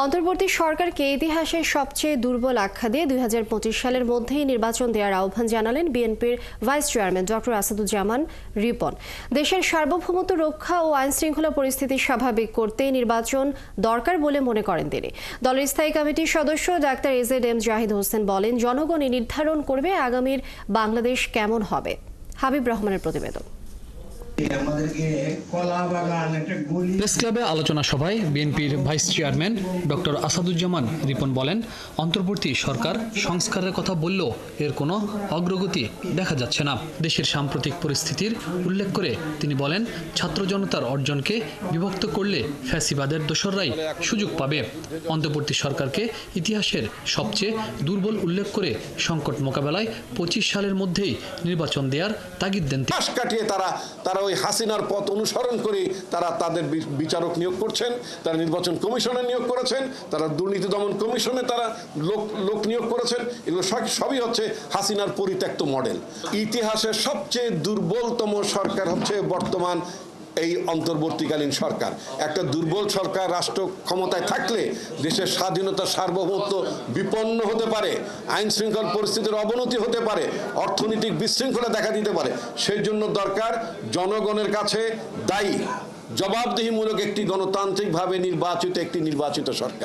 অন্তর্বর্তী সরকারকে ইতিহাসের সবচেয়ে দুর্বল আখ্যা দিয়ে দুই হাজার পঁচিশ সালের মধ্যেই নির্বাচন দেওয়ার আহ্বান জানালেন বিএনপির vice chairman doctor Asaduzzaman Ripon. দেশের সার্বভৌমত্ব রক্ষা ও আইন শৃঙ্খলা পরিস্থিতি স্বাভাবিক করতে নির্বাচন দরকার বলে মনে করেন তিনি। দলের স্থায়ী কমিটির সদস্য doctor A Z M Zahid Hossain বলেন, জনগণই নির্ধারণ করবে আগামীর বাংলাদেশ কেমন হবে। হাবিব রহমানের প্রতিবেদন। প্রেস ক্লাবে আলোচনা সভায় বিএনপির vice chairman doctor Asaduzzaman Ripon বলেন অন্তর্বর্তী সরকার সংস্কারের কথা বললেও এর কোনো অগ্রগতি দেখা যাচ্ছে না। দেশের সাম্প্রতিক পরিস্থিতির উল্লেখ করে তিনি বলেন ছাত্র জনতার অর্জনকে বিভক্ত করলে ফ্যাসিবাদের দোসররাই সুযোগ পাবে। অন্তর্বর্তী সরকারকে ইতিহাসের সবচেয়ে দুর্বল উল্লেখ করে সংকট মোকাবেলায় পঁচিশ সালের মধ্যেই নির্বাচন দেওয়ার তাগিদ দেন কাটিয়ে তারা তারা ওই হাসিনার পথ অনুসরণ করে তারা তাদের বিচারক নিয়োগ করছেন, তারা নির্বাচন কমিশনে নিয়োগ করেছেন, তারা দুর্নীতি দমন কমিশনে তারা লোক লোক নিয়োগ করেছেন। এগুলো সব- সবই হচ্ছে হাসিনার পরিত্যক্ত মডেল। ইতিহাসের সবচেয়ে দুর্বলতম সরকার হচ্ছে বর্তমান এই অন্তর্বর্তীকালীন সরকার। একটা দুর্বল সরকার রাষ্ট্র ক্ষমতায় থাকলে দেশের স্বাধীনতা সার্বভৌমত্ব বিপন্ন হতে পারে আইন শৃঙ্খল পরিস্থিতির অবনতি হতে পারে, অর্থনৈতিক বিশৃঙ্খলা দেখা দিতে পারে। সেই জন্য দরকার জনগণের কাছে দায়ী, জবাবদিহিমূলক একটি গণতান্ত্রিকভাবে নির্বাচিত একটি নির্বাচিত সরকার।